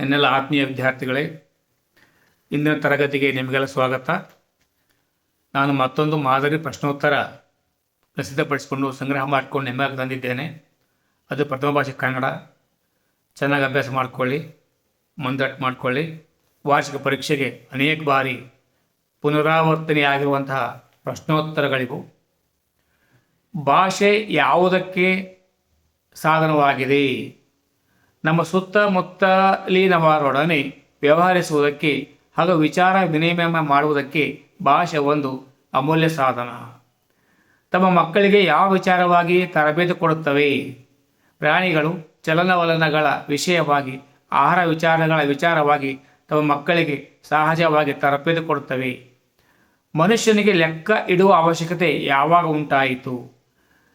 ನನ್ನೆಲ್ಲ ಆತ್ಮೀಯ ವಿದ್ಯಾರ್ಥಿಗಳೇ, ಇಂದಿನ ತರಗತಿಗೆ ನಿಮಗೆಲ್ಲ ಸ್ವಾಗತ. ನಾನು ಮತ್ತೊಂದು ಮಾದರಿ ಪ್ರಶ್ನೋತ್ತರ ಪ್ರಸಿದ್ಧಪಡಿಸಿಕೊಂಡು ಸಂಗ್ರಹ ಮಾಡಿಕೊಂಡು ನಿಮಗೆ ತಂದಿದ್ದೇನೆ. ಅದು ಪ್ರಥಮ ಭಾಷೆ ಕನ್ನಡ. ಚೆನ್ನಾಗಿ ಅಭ್ಯಾಸ ಮಾಡಿಕೊಳ್ಳಿ ಮುಂದಟ್ಟು ಮಾಡಿಕೊಳ್ಳಿ. ವಾರ್ಷಿಕ ಪರೀಕ್ಷೆಗೆ ಅನೇಕ ಬಾರಿ ಪುನರಾವರ್ತನೆಯಾಗಿರುವಂತಹ ಪ್ರಶ್ನೋತ್ತರಗಳಿವು. ಭಾಷೆ ಯಾವುದಕ್ಕೆ ಸಾಧನವಾಗಿದೆ? ನಮ್ಮ ಸುತ್ತಮುತ್ತಲಿನವರೊಡನೆ ವ್ಯವಹರಿಸುವುದಕ್ಕೆ ಹಾಗೂ ವಿಚಾರ ವಿನಿಮಯ ಮಾಡುವುದಕ್ಕೆ ಭಾಷೆ ಒಂದು ಅಮೂಲ್ಯ ಸಾಧನ. ತಮ್ಮ ಮಕ್ಕಳಿಗೆ ಯಾವ ವಿಚಾರವಾಗಿ ತರಬೇತಿ ಕೊಡುತ್ತವೆ? ಪ್ರಾಣಿಗಳು ಚಲನವಲನಗಳ ವಿಷಯವಾಗಿ, ಆಹಾರ ವಿಚಾರಗಳ ವಿಚಾರವಾಗಿ ತಮ್ಮ ಮಕ್ಕಳಿಗೆ ಸಹಜವಾಗಿ ತರಬೇತಿ ಕೊಡುತ್ತವೆ. ಮನುಷ್ಯನಿಗೆ ಲೆಕ್ಕ ಇಡುವ ಅವಶ್ಯಕತೆ ಯಾವಾಗ ಉಂಟಾಯಿತು?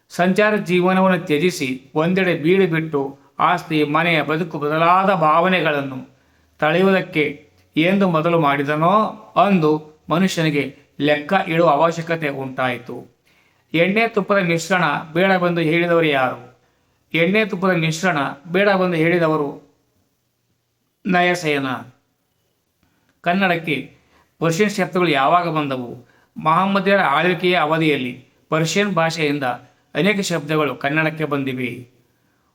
ಸಂಚಾರ ಜೀವನವನ್ನು ತ್ಯಜಿಸಿ ಒಂದೆಡೆ ಬೀಡು ಬಿಟ್ಟು ಆಸ್ತಿ ಮನೆಯ ಬದುಕು ಬದಲಾದ ಭಾವನೆಗಳನ್ನು ತಳೆಯುವುದಕ್ಕೆ ಎಂದು ಮೊದಲು ಮಾಡಿದನೋ ಅಂದು ಮನುಷ್ಯನಿಗೆ ಲೆಕ್ಕ ಇಡುವ ಅವಶ್ಯಕತೆ ಉಂಟಾಯಿತು. ಎಣ್ಣೆ ತುಪ್ಪದ ಮಿಶ್ರಣ ಬೇಡವೆಂದು ಹೇಳಿದವರು ಯಾರು? ಎಣ್ಣೆ ತುಪ್ಪದ ಮಿಶ್ರಣ ಬೇಡವೆಂದು ಹೇಳಿದವರು ನಯಸೇನ. ಕನ್ನಡಕ್ಕೆ ಪರ್ಷಿಯನ್ ಶಬ್ದಗಳು ಯಾವಾಗ ಬಂದವು? ಮಹಮ್ಮದಿಯರ ಆಳ್ವಿಕೆಯ ಅವಧಿಯಲ್ಲಿ ಪರ್ಷಿಯನ್ ಭಾಷೆಯಿಂದ ಅನೇಕ ಶಬ್ದಗಳು ಕನ್ನಡಕ್ಕೆ ಬಂದಿವೆ.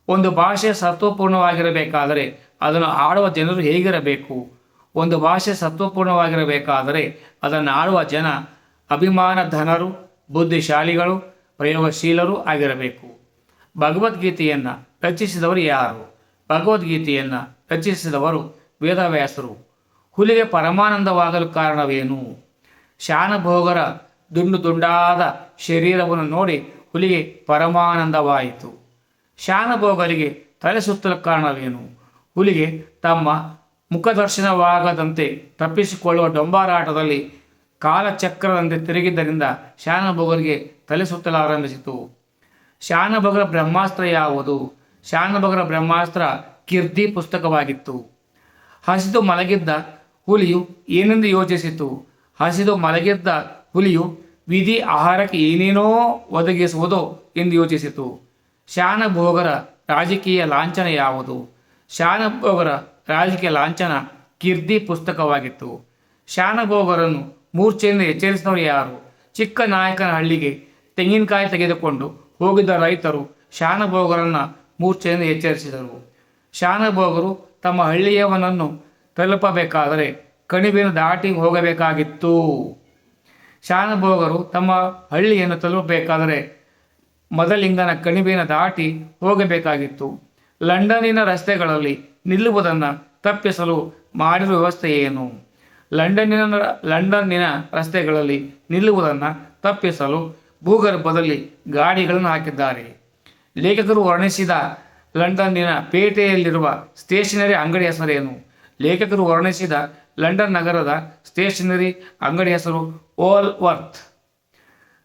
ಒಂದು ಭಾಷೆ ಸತ್ವಪೂರ್ಣವಾಗಿರಬೇಕಾದರೆ ಅದನ್ನು ಆಡುವ ಜನರು ಹೇಗಿರಬೇಕು? ಒಂದು ಭಾಷೆ ಸತ್ವಪೂರ್ಣವಾಗಿರಬೇಕಾದರೆ ಅದನ್ನು ಆಡುವ ಜನ ಅಭಿಮಾನ ಧನರು, ಬುದ್ಧಿಶಾಲಿಗಳು, ಪ್ರಯೋಗಶೀಲರು ಆಗಿರಬೇಕು. ಭಗವದ್ಗೀತೆಯನ್ನು ರಚಿಸಿದವರು ಯಾರು? ಭಗವದ್ಗೀತೆಯನ್ನು ರಚಿಸಿದವರು ವೇದವ್ಯಾಸರು. ಹುಲಿಗೆ ಪರಮಾನಂದವಾಗಲು ಕಾರಣವೇನು? ಶಾನಭೋಗರ ದುಂಡು ದುಂಡಾದ ಶರೀರವನ್ನು ನೋಡಿ ಹುಲಿಗೆ ಪರಮಾನಂದವಾಯಿತು. ಶಾನಭೋಗರಿಗೆ ತಲೆ ಸುತ್ತಲು ಕಾರಣವೇನು? ಹುಲಿಗೆ ತಮ್ಮ ಮುಖದರ್ಶನವಾಗದಂತೆ ತಪ್ಪಿಸಿಕೊಳ್ಳುವ ಡೊಂಬಾರಾಟದಲ್ಲಿ ಕಾಲಚಕ್ರದಂತೆ ತಿರುಗಿದ್ದರಿಂದ ಶಾನಭೋಗರಿಗೆ ತಲೆ ಸುತ್ತಲಾರಂಭಿಸಿತು ಶಾನಭೋಗರ ಬ್ರಹ್ಮಾಸ್ತ್ರ ಯಾವುದು? ಶಾನಭೋಗರ ಬ್ರಹ್ಮಾಸ್ತ್ರ ಕೀರ್ತಿ ಪುಸ್ತಕವಾಗಿತ್ತು. ಹಸಿದು ಮಲಗಿದ್ದ ಹುಲಿಯು ಏನೆಂದು ಯೋಚಿಸಿತು? ಹಸಿದು ಮಲಗಿದ್ದ ಹುಲಿಯು ವಿಧಿ ಆಹಾರಕ್ಕೆ ಏನೇನೋ ಒದಗಿಸುವುದೋ ಎಂದು ಯೋಚಿಸಿತು. ಶಾನಭೋಗರ ರಾಜಕೀಯ ಲಾಂಛನ ಯಾವುದು? ಶಾನಭೋಗರ ರಾಜಕೀಯ ಲಾಂಛನ ಕಿರ್ದಿ ಪುಸ್ತಕವಾಗಿತ್ತು. ಶಾನಭೋಗರನ್ನು ಮೂರ್ಛೆಯಿಂದ ಎಚ್ಚರಿಸಿದವರು ಯಾರು? ಚಿಕ್ಕ ನಾಯಕನ ಹಳ್ಳಿಗೆ ತೆಂಗಿನಕಾಯಿ ತೆಗೆದುಕೊಂಡು ಹೋಗಿದ್ದ ರೈತರು ಶಾನಭೋಗರನ್ನು ಮೂರ್ಛೆಯಿಂದ ಎಚ್ಚರಿಸಿದರು. ಶಾನಭೋಗರು ತಮ್ಮ ಹಳ್ಳಿಯವನನ್ನು ತಲುಪಬೇಕಾದರೆ ಕಣಿವೆಯನ್ನು ದಾಟಿ ಹೋಗಬೇಕಾಗಿತ್ತು. ಶಾನಭೋಗರು ತಮ್ಮ ಹಳ್ಳಿಯನ್ನು ತಲುಪಬೇಕಾದರೆ ಮೊದಲಿಂಗನ ಕಣಿವೆಯನ್ನು ದಾಟಿ ಹೋಗಬೇಕಾಗಿತ್ತು. ಲಂಡನ್ನಿನ ರಸ್ತೆಗಳಲ್ಲಿ ನಿಲ್ಲುವುದನ್ನು ತಪ್ಪಿಸಲು ಮಾಡಿರುವ ವ್ಯವಸ್ಥೆ ಏನು? ಲಂಡನ್ನಿನ ಲಂಡನ್ನಿನ ರಸ್ತೆಗಳಲ್ಲಿ ನಿಲ್ಲುವುದನ್ನು ತಪ್ಪಿಸಲು ಭೂಗರ್ಭದಲ್ಲಿ ಗಾಡಿಗಳನ್ನು ಹಾಕಿದ್ದಾರೆ. ಲೇಖಕರು ವರ್ಣಿಸಿದ ಲಂಡನ್ನಿನ ಪೇಟೆಯಲ್ಲಿರುವ ಸ್ಟೇಷನರಿ ಅಂಗಡಿ ಹೆಸರೇನು? ಲೇಖಕರು ವರ್ಣಿಸಿದ ಲಂಡನ್ ನಗರದ ಸ್ಟೇಷನರಿ ಅಂಗಡಿ ಹೆಸರು ಓಲ್ ವರ್ತ್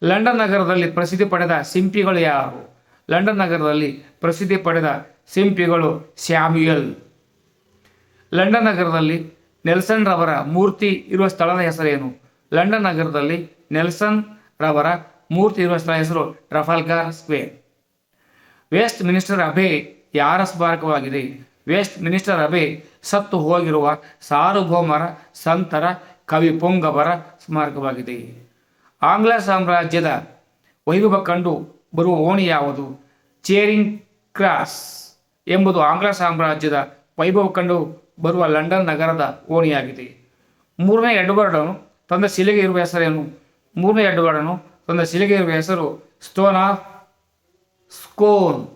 ಲಂಡನ್ ನಗರದಲ್ಲಿ ಪ್ರಸಿದ್ಧಿ ಪಡೆದ ಸಿಂಪಿಗಳು ಯಾರು? ಲಂಡನ್ ನಗರದಲ್ಲಿ ಪ್ರಸಿದ್ಧಿ ಪಡೆದ ಸಿಂಪಿಗಳು ಸ್ಯಾಮ್ಯುಯಲ್. ಲಂಡನ್ ನಗರದಲ್ಲಿ ನೆಲ್ಸನ್ ರವರ ಮೂರ್ತಿ ಇರುವ ಸ್ಥಳದ ಹೆಸರೇನು? ಲಂಡನ್ ನಗರದಲ್ಲಿ ನೆಲ್ಸನ್ ರವರ ಮೂರ್ತಿ ಇರುವ ಸ್ಥಳ ಹೆಸರು ಟ್ರಫಾಲ್ಗಾರ್ ಸ್ಕ್ವೇರ್. ವೆಸ್ಟ್ ಮಿನಿಸ್ಟರ್ ಅಭೆ ಯಾರ ಸ್ಮಾರಕವಾಗಿದೆ? ವೆಸ್ಟ್ ಮಿನಿಸ್ಟರ್ ಅಭೆ ಸತ್ತು ಹೋಗಿರುವ ಸಾರ್ವಭೌಮರ ಸಂತರ ಕವಿ ಪೊಂಗವರ ಸ್ಮಾರಕವಾಗಿದೆ. ಆಂಗ್ಲ ಸಾಮ್ರಾಜ್ಯದ ವೈಭವ ಕಂಡು ಬರುವ ಓಣಿ ಯಾವುದು? ಚೇರಿಂಗ್ ಕ್ರಾಸ್ ಎಂಬುದು ಆಂಗ್ಲ ಸಾಮ್ರಾಜ್ಯದ ವೈಭವ ಕಂಡು ಬರುವ ಲಂಡನ್ ನಗರದ ಓಣಿಯಾಗಿದೆ. ಮೂರನೇ ಎಡ್ವರ್ಡನು ತಂದ ಶಿಲೆಗೆ ಇರುವ ಹೆಸರೇನು? ಮೂರನೇ ಎಡ್ವರ್ಡನು ತಂದ ಶಿಲೆಗೆ ಇರುವ ಹೆಸರು stone of Scone.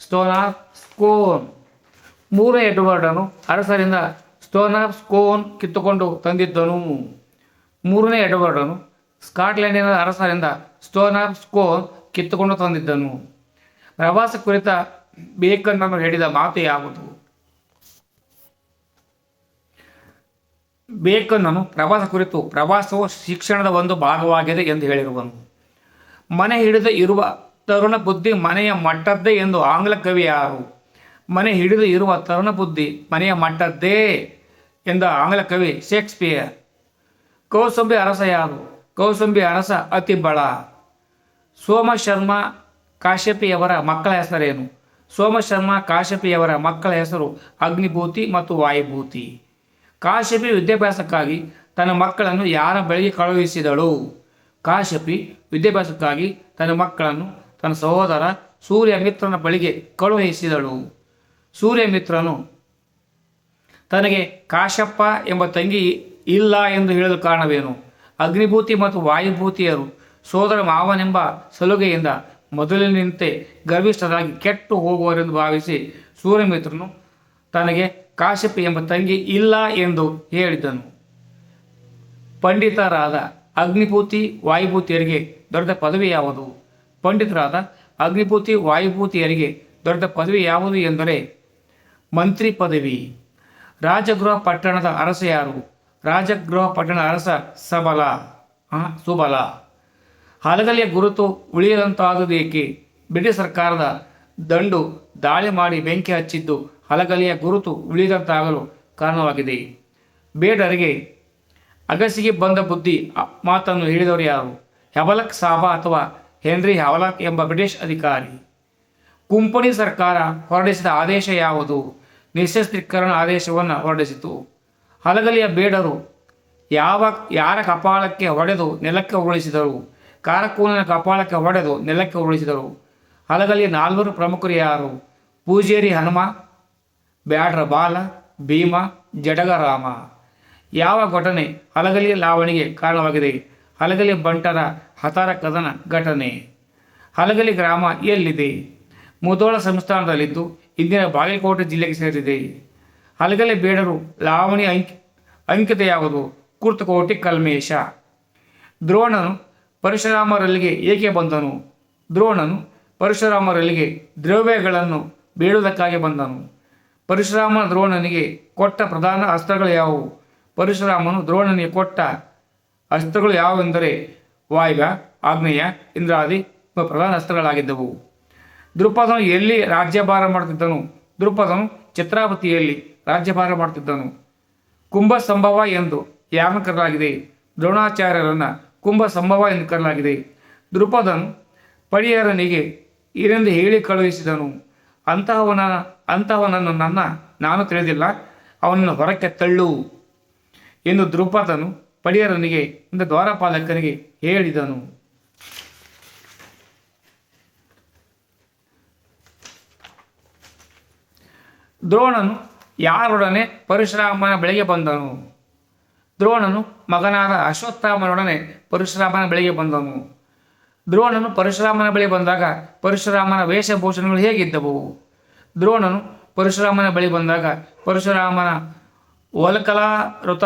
Stone of Scone. ಮೂರನೇ ಎಡ್ವರ್ಡನು ಅರಸರಿಂದ ಸ್ಟೋನ್ ಆಫ್ ಸ್ಕೋನ್ ಕಿತ್ತುಕೊಂಡು ತಂದಿದ್ದನು. ಮೂರನೇ ಎಡ್ವರ್ಡನು ಸ್ಕಾಟ್ಲೆಂಡಿನ ಅರಸರಿಂದ ಸ್ಟೋನ್ ಆಫ್ ಸ್ಕೋನ್ ಕಿತ್ತುಕೊಂಡು ತಂದಿದ್ದನು. ಪ್ರವಾಸ ಕುರಿತ ಬೇಕನ್ನನ್ನು ಹೇಳಿದ ಮಾತು ಯಾವುದು? ಬೇಕನ್ನನು ಪ್ರವಾಸ ಕುರಿತು ಪ್ರವಾಸವು ಶಿಕ್ಷಣದ ಒಂದು ಭಾಗವಾಗಿದೆ ಎಂದು ಹೇಳಿರುವನು. ಮನೆ ಹಿಡಿದು ಇರುವ ತರುಣ ಬುದ್ಧಿ ಮನೆಯ ಮಟ್ಟದ್ದೇ ಎಂದು ಆಂಗ್ಲ ಕವಿ ಯಾರು? ಮನೆ ಹಿಡಿದು ಇರುವ ತರುಣ ಬುದ್ಧಿ ಮನೆಯ ಮಟ್ಟದ್ದೇ ಎಂದ ಆಂಗ್ಲ ಕವಿ ಶೇಕ್ಸ್ಪಿಯರ್. ಕೌಸಂಬಿ ಅರಸ ಯಾರು? ಕೌಸಂಬಿ ಅರಸ ಅತಿ ಬಳ. ಸೋಮ ಶರ್ಮ ಕಾಶ್ಯಪಿಯವರ ಮಕ್ಕಳ ಹೆಸರೇನು? ಸೋಮಶರ್ಮ ಕಾಶ್ಯಪಿಯವರ ಮಕ್ಕಳ ಹೆಸರು ಅಗ್ನಿಭೂತಿ ಮತ್ತು ವಾಯುಭೂತಿ. ಕಾಶ್ಯಪಿ ವಿದ್ಯಾಭ್ಯಾಸಕ್ಕಾಗಿ ತನ್ನ ಮಕ್ಕಳನ್ನು ಯಾರ ಬಳಿಗೆ ಕಳುಹಿಸಿದಳು? ಕಾಶ್ಯಪಿ ವಿದ್ಯಾಭ್ಯಾಸಕ್ಕಾಗಿ ತನ್ನ ಮಕ್ಕಳನ್ನು ತನ್ನ ಸಹೋದರ ಸೂರ್ಯಮಿತ್ರನ ಬಳಿಗೆ ಕಳುಹಿಸಿದಳು. ಸೂರ್ಯಮಿತ್ರನು ತನಗೆ ಕಾಶಪ್ಪ ಎಂಬ ತಂಗಿ ಇಲ್ಲ ಎಂದು ಹೇಳಲು ಕಾರಣವೇನು? ಅಗ್ನಿಭೂತಿ ಮತ್ತು ವಾಯುಭೂತಿಯರು ಸೋದರ ಮಾವನೆಂಬ ಸಲುಗೆಯಿಂದ ಮೊದಲಿನಂತೆ ಗರ್ವಿಷ್ಠರಾಗಿ ಕೆಟ್ಟು ಹೋಗುವರೆಂದು ಭಾವಿಸಿ ಸೂರ್ಯಮಿತ್ರನು ತನಗೆ ಕಾಶ್ಯಪಿ ಎಂಬ ತಂಗಿ ಇಲ್ಲ ಎಂದು ಹೇಳಿದ್ದನು ಪಂಡಿತರಾದ ಅಗ್ನಿಭೂತಿ ವಾಯುಭೂತಿಯರಿಗೆ ದೊಡ್ಡ ಪದವಿ ಯಾವುದು? ಪಂಡಿತರಾದ ಅಗ್ನಿಭೂತಿ ವಾಯುಭೂತಿಯರಿಗೆ ದೊಡ್ಡ ಪದವಿ ಯಾವುದು ಎಂದರೆ ಮಂತ್ರಿ ಪದವಿ. ರಾಜಗೃಹ ಪಟ್ಟಣದ ಅರಸ ಯಾರು? ರಾಜಗೃಹ ಪಟ್ಟಣ ಅರಸ ಸಬಲ ಸುಬಲ. ಹಲಗಲಿಯ ಗುರುತು ಉಳಿಯದಂತಾದುದು ಏಕೆ? ಬ್ರಿಟಿಷ್ ಸರ್ಕಾರದ ದಂಡು ದಾಳಿ ಮಾಡಿ ಬೆಂಕಿ ಹಚ್ಚಿದ್ದು ಹಲಗಲಿಯ ಗುರುತು ಉಳಿದಂತಾಗಲು ಕಾರಣವಾಗಿದೆ. ಬೇಡರಿಗೆ ಅಗಸಿಗೆ ಬಂದ ಬುದ್ಧಿ ಮಾತನ್ನು ಹೇಳಿದವರು ಯಾರು? ಹೆವಲಕ್ ಸಾಬಾ ಅಥವಾ ಹೆನ್ರಿ ಹೆವಲಕ್ ಎಂಬ ಬ್ರಿಟಿಷ್ ಅಧಿಕಾರಿ. ಕುಂಪಣಿ ಸರ್ಕಾರ ಹೊರಡಿಸಿದ ಆದೇಶ ಯಾವುದು? ನಿಶಸ್ತ್ರೀಕರಣ ಆದೇಶವನ್ನು ಹೊರಡಿಸಿತು. ಹಲಗಲಿಯ ಬೇಡರು ಯಾವ, ಯಾರ ಕಪಾಳಕ್ಕೆ ಹೊಡೆದು ನೆಲಕ್ಕೆ ಉರುಳಿಸಿದರು? ಕಾರಕೂನನ ಕಪಾಳಕ್ಕೆ ಹೊಡೆದು ನೆಲಕ್ಕೆ ಉರುಳಿಸಿದರು. ಹಲಗಲಿಯ ನಾಲ್ವರು ಪ್ರಮುಖರು ಯಾರು? ಪೂಜೇರಿ ಹನುಮ, ಬ್ಯಾಡ್ರ ಬಾಲ, ಭೀಮ, ಜಡಗರಾಮ. ಯಾವ ಘಟನೆ ಹಲಗಲಿಯ ಲಾವಣಿಗೆ ಕಾರಣವಾಗಿದೆ? ಹಲಗಲಿ ಬಂಟರ ಹತಾರ ಕದನ ಘಟನೆ. ಹಲಗಲಿ ಗ್ರಾಮ ಎಲ್ಲಿದೆ? ಮುದೋಳ ಸಂಸ್ಥಾನದಲ್ಲಿದ್ದು, ಇಂದಿನ ಬಾಗಲಕೋಟೆ ಜಿಲ್ಲೆಗೆ ಸೇರಿದೆ. ಹಲಗಲಿ ಬೇಡರು, ಲಾವಣಿ ಅಂಕ್ ಅಂಕಿತ ಯಾವುದು ಕುರ್ತಕೋಟಿ ಕಲ್ಮೇಶ. ದ್ರೋಣನು ಪರಶುರಾಮರಲ್ಲಿಗೆ ಏಕೆ ಬಂದನು? ದ್ರೋಣನು ಪರಶುರಾಮರಲ್ಲಿಗೆ ದ್ರವ್ಯಗಳನ್ನು ಬೇಡುವುದಕ್ಕಾಗಿ ಬಂದನು. ಪರಶುರಾಮ ದ್ರೋಣನಿಗೆ ಕೊಟ್ಟ ಪ್ರಧಾನ ಅಸ್ತ್ರಗಳು ಯಾವುವು? ಪರಶುರಾಮನು ದ್ರೋಣನಿಗೆ ಕೊಟ್ಟ ಅಸ್ತ್ರಗಳು ಯಾವುವೆಂದರೆ ವಾಯುವ್ಯ, ಆಗ್ನೇಯ, ಇಂದ್ರಾದಿ ಪ್ರಧಾನ ಅಸ್ತ್ರಗಳಾಗಿದ್ದವು. ದೃಪದನು ಎಲ್ಲಿ ರಾಜ್ಯಭಾರ ಮಾಡುತ್ತಿದ್ದನು? ದೃಪದನು ಚಿತ್ರಾವತಿಯಲ್ಲಿ ರಾಜ್ಯಭಾರ ಮಾಡುತ್ತಿದ್ದನು ಕುಂಭ ಸಂಭವ ಎಂದು ಯಾರನ್ನು ಕರೆಯಲಾಗಿದೆ? ದ್ರೋಣಾಚಾರ್ಯರನ್ನು ಕುಂಭ ಸಂಭವ ಎಂದು ಕರೆಯಲಾಗಿದೆ. ದೃಪದನ್ ಪಡಿಯರನಿಗೆ ಏನೆಂದು ಹೇಳಿ ಕಳುಹಿಸಿದನು. ಅಂತಹವನ, ಅಂತಹವನನ್ನು ನನ್ನ, ನಾನು ತಿಳಿದಿಲ್ಲ. ಅವನನ್ನು ಹೊರಕ್ಕೆ ತಳ್ಳು ಎಂದು ದೃಪದನು ಪಡಿಯರನಿಗೆ ಇಂದ ದ್ವಾರಪಾಲಕನಿಗೆ ಹೇಳಿದನು. ದ್ರೋಣನು ಯಾರೊಡನೆ ಪರಶುರಾಮನ ಬಳಿಗೆ ಬಂದನು? ದ್ರೋಣನು ಮಗನಾದ ಅಶ್ವತ್ಥಾಮನೊಡನೆ ಪರಶುರಾಮನ ಬಳಿಗೆ ಬಂದನು. ದ್ರೋಣನು ಪರಶುರಾಮನ ಬಳಿ ಬಂದಾಗ ಪರಶುರಾಮನ ವೇಷಭೂಷಣಗಳು ಹೇಗಿದ್ದವು? ದ್ರೋಣನು ಪರಶುರಾಮನ ಬಳಿ ಬಂದಾಗ ಪರಶುರಾಮನ ಒಲಕಲಾ ಋತ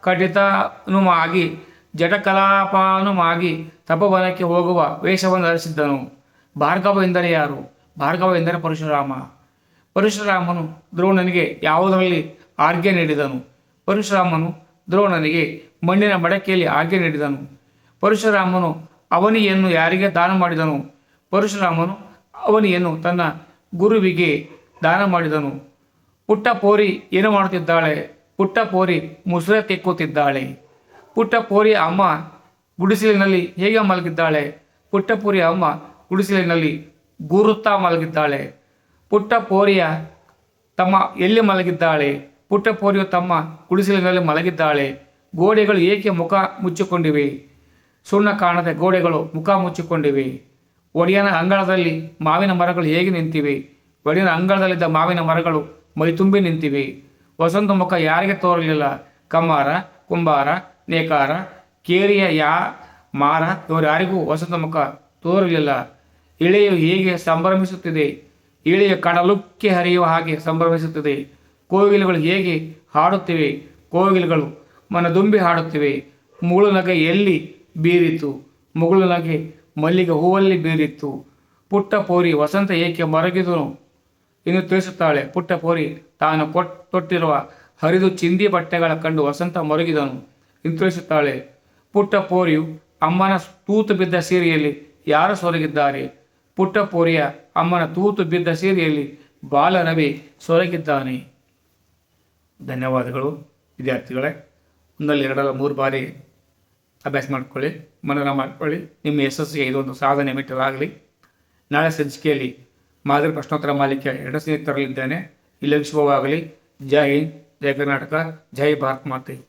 ಕಟಿತನುಮಾಗಿ ಜಟಕಲಾಪಾನುಮಾಗಿ ತಪವನಕ್ಕೆ ಹೋಗುವ ವೇಷವನ್ನು ಧರಿಸಿದ್ದನು. ಭಾರ್ಗವ ಎಂದರೆ ಯಾರು? ಭಾರ್ಗವ ಎಂದರೆ ಪರಶುರಾಮ. ಪರಶುರಾಮನು ದ್ರೋಣನಿಗೆ ಯಾವುದರಲ್ಲಿ ಆಜ್ಞೆ ನೀಡಿದನು? ಪರಶುರಾಮನು ದ್ರೋಣನಿಗೆ ಮಣ್ಣಿನ ಮಡಕೆಯಲ್ಲಿ ಆಜ್ಞೆ ನೀಡಿದನು. ಪರಶುರಾಮನು ಅವನಿಯನ್ನು ಯಾರಿಗೆ ದಾನ ಮಾಡಿದನು? ಪರಶುರಾಮನು ಅವನಿಯನ್ನು ತನ್ನ ಗುರುವಿಗೆ ದಾನ ಮಾಡಿದನು. ಪುಟ್ಟ ಪೋರಿ ಏನು ಮಾಡುತ್ತಿದ್ದಾಳೆ? ಪುಟ್ಟ ಪೋರಿ ಮುಸುರೆ ತೆಕ್ಕುತ್ತಿದ್ದಾಳೆ. ಪುಟ್ಟ ಪೋರಿಯ ಅಮ್ಮ ಗುಡಿಸಲಿನಲ್ಲಿ ಹೇಗೆ ಮಲಗಿದ್ದಾಳೆ? ಪುಟ್ಟಪೂರಿ ಅಮ್ಮ ಗುಡಿಸಲಿನಲ್ಲಿ ಗುರುತ್ತಾ ಮಲಗಿದ್ದಾಳೆ. ಪುಟ್ಟ ಪೋರಿಯ ತಮ್ಮ ಎಲ್ಲಿ ಮಲಗಿದ್ದಾಳೆ? ಪುಟ್ಟ ಪೋರಿಯು ತಮ್ಮ ಗುಡಿಸಲಿನಲ್ಲಿ ಮಲಗಿದ್ದಾಳೆ. ಗೋಡೆಗಳು ಏಕೆ ಮುಖ ಮುಚ್ಚಿಕೊಂಡಿವೆ? ಸುಣ್ಣ ಕಾಣದ ಗೋಡೆಗಳು ಮುಖ ಮುಚ್ಚಿಕೊಂಡಿವೆ. ಒಡೆಯನ ಅಂಗಳದಲ್ಲಿ ಮಾವಿನ ಮರಗಳು ಹೇಗೆ ನಿಂತಿವೆ? ಒಡೆಯನ ಅಂಗಳದಲ್ಲಿದ್ದ ಮಾವಿನ ಮರಗಳು ಮೈತುಂಬಿ ನಿಂತಿವೆ. ವಸಂತ ಮುಖ ಯಾರಿಗೆ ತೋರಲಿಲ್ಲ? ಕಮ್ಮಾರ, ಕುಂಬಾರ, ನೇಕಾರ, ಕೇರಿಯ ಯಾ ಮಾರ ಇವರು ಯಾರಿಗೂ ವಸಂತ ಮುಖ ತೋರಲಿಲ್ಲ. ಇಳೆಯು ಹೇಗೆ ಸಂಭ್ರಮಿಸುತ್ತಿದೆ? ಇಳೆಯ ಕಡಲುಕ್ಕೆ ಹರಿಯುವ ಹಾಗೆ ಸಂಭ್ರಮಿಸುತ್ತದೆ ಕೋಗಿಲುಗಳು ಹೇಗೆ ಹಾಡುತ್ತಿವೆ? ಕೋಗಿಲುಗಳು ಮನದುಂಬಿ ಹಾಡುತ್ತಿವೆ. ಮುಗುಳು ನಗೆ ಎಲ್ಲಿ ಬೀರಿತು? ಮುಗುಳು ನಗೆ ಮಲ್ಲಿಗೆ ಹೂವಲ್ಲಿ ಬೀರಿತ್ತು ಪುಟ್ಟ ಪೋರಿ ವಸಂತ ಏಕೆ ಮರಗಿದನು? ಇನ್ನು ತಿಳಿಸುತ್ತಾಳೆ, ಪುಟ್ಟ ಪೋರಿ ತಾನು ಕೊಟ್, ತೊಟ್ಟಿರುವ ಹರಿದು ಚಿಂದಿ ಬಟ್ಟೆಗಳ ಕಂಡು ವಸಂತ ಮರುಗಿದನು. ಇನ್ನು ತಿಳಿಸುತ್ತಾಳೆ, ಪುಟ್ಟ ಪೋರಿಯು ಅಮ್ಮನ ತೂತು ಬಿದ್ದ ಸೀರೆಯಲ್ಲಿ ಯಾರು ಸೊರಗಿದ್ದಾರೆ? ಪುಟ್ಟ ಪೋರಿಯ ಅಮ್ಮನ ತೂತು ಬಿದ್ದ ಸೀರೆಯಲ್ಲಿ ಬಾಲರವಿ ಸೊರಗಿದ್ದಾನೆ ಧನ್ಯವಾದಗಳು ವಿದ್ಯಾರ್ಥಿಗಳೇ. ಒಂದಲ್ಲಿ ಎರಡಲ್ಲ ಮೂರು ಬಾರಿ ಅಭ್ಯಾಸ ಮಾಡಿಕೊಳ್ಳಿ ಮನನ ಮಾಡಿಕೊಳ್ಳಿ. ನಿಮ್ಮ ಯಶಸ್ಸಿಗೆ ಇದೊಂದು ಸಾಧನೆ ಮೆಟ್ಟಲಾಗಲಿ ನಾಳೆ ಸಂಚಿಕೆಯಲ್ಲಿ ಮಾದರಿ ಪ್ರಶ್ನೋತ್ತರ ಮಾಲಿಕೆ ಎರಡು ಸ್ನೇಹಿತರಲ್ಲಿದ್ದೇನೆ. ಇಲ್ಲಿ ಶುಭವಾಗಲಿ ಜೈ ಹಿಂದ್, ಜೈ ಕರ್ನಾಟಕ, ಜೈ ಭಾರತ್ ಮಾತೆ.